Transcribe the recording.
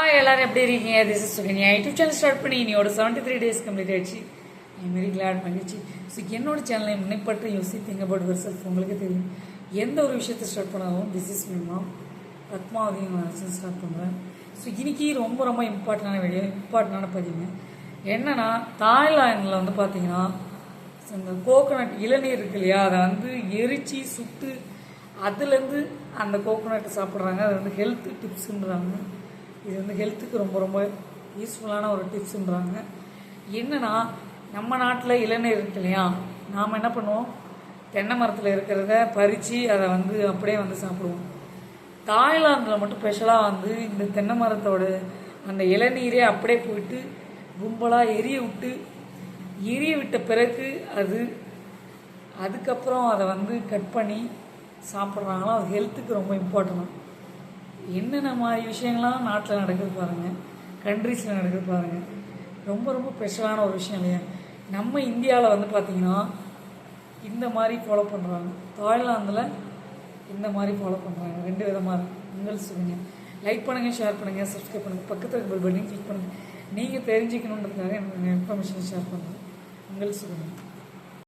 Hi எல்லாரும் எப்படி இருக்கீங்க? This is Sukanya YouTube channel start பண்ணி என்னோட செவன்ட்டி த்ரீ டேஸ் கம்ப்ளீட் ஆயிடுச்சு. ஐ வெரி கிளாட் மகிழ்ச்சி ஸோ என்னோட சேனலை முன்னைப்பற்ற யோசி திங்க் அபவுட் வர் செல்ஃப் உங்களுக்கு தெரியும். எந்த ஒரு விஷயத்தை ஸ்டார்ட் பண்ணாலும் திஸ் இஸ் மை மாம் பத்மாவதியும் நான் ஸ்டார்ட் பண்ணுறேன் ஸோ இன்னைக்கு ரொம்ப ரொம்ப இம்பார்ட்டண்டான வீடியோ இம்பார்ட்டண்டான பதிவுங்க என்னென்னா தாய்லாந்தில் வந்து பார்த்தீங்கன்னா இந்த கோகோனட் இளநீர் இருக்கு இல்லையா? அதை வந்து எரிச்சி சுட்டு அதுலேருந்து அந்த கோகோனட்டை சாப்பிட்றாங்க. அது வந்து ஹெல்த் டிப்ஸுன்றாங்க இது வந்து ஹெல்த்துக்கு ரொம்ப ரொம்ப யூஸ்ஃபுல்லான ஒரு டிப்ஸுன்றாங்க என்னென்னா நம்ம நாட்டில் இளநீர் இருக்கு இல்லையா? நாம் என்ன பண்ணுவோம்? தென்னை மரத்தில் இருக்கிறத பறித்து அதை வந்து அப்படியே வந்து சாப்பிடுவோம். தாய்லாந்தில் மட்டும் ஸ்பெஷலாக வந்து இந்த தென்னை மரத்தோட அந்த இளநீரே அப்படியே போயிட்டு கும்பலாக எரிய விட்டு எரிய விட்ட பிறகு அது அதுக்கப்புறம் அதை வந்து கட் பண்ணி சாப்பிட்றாங்களோ அது ஹெல்த்துக்கு ரொம்ப இம்பார்ட்டன்ட் என்னென்ன மாதிரி விஷயங்கள்லாம் நாட்டில் நடக்குது பாருங்கள் கண்ட்ரீஸில் நடக்குது பாருங்கள் ரொம்ப ரொம்ப ஸ்பெஷலான ஒரு விஷயம் இல்லையா? நம்ம இந்தியாவில் வந்து பார்த்திங்கன்னா இந்த மாதிரி ஃபாலோ பண்ணுறாங்க தாய்லாந்தில் இந்த மாதிரி ஃபாலோ பண்ணுறாங்க ரெண்டு விதமாக இருக்குது உங்கள் சொல்லுங்க. லைக் பண்ணுங்கள் ஷேர் பண்ணுங்கள் சப்ஸ்கிரைப் பண்ணுங்கள் பக்கத்தில் பெல் பட்டனையும் கிளிக் பண்ணுங்கள் நீங்கள் தெரிஞ்சுக்கணுன்றதுக்காக எனக்கு இன்ஃபர்மேஷன் ஷேர் பண்ணுறேன் உங்கள் சொல்லுங்கள்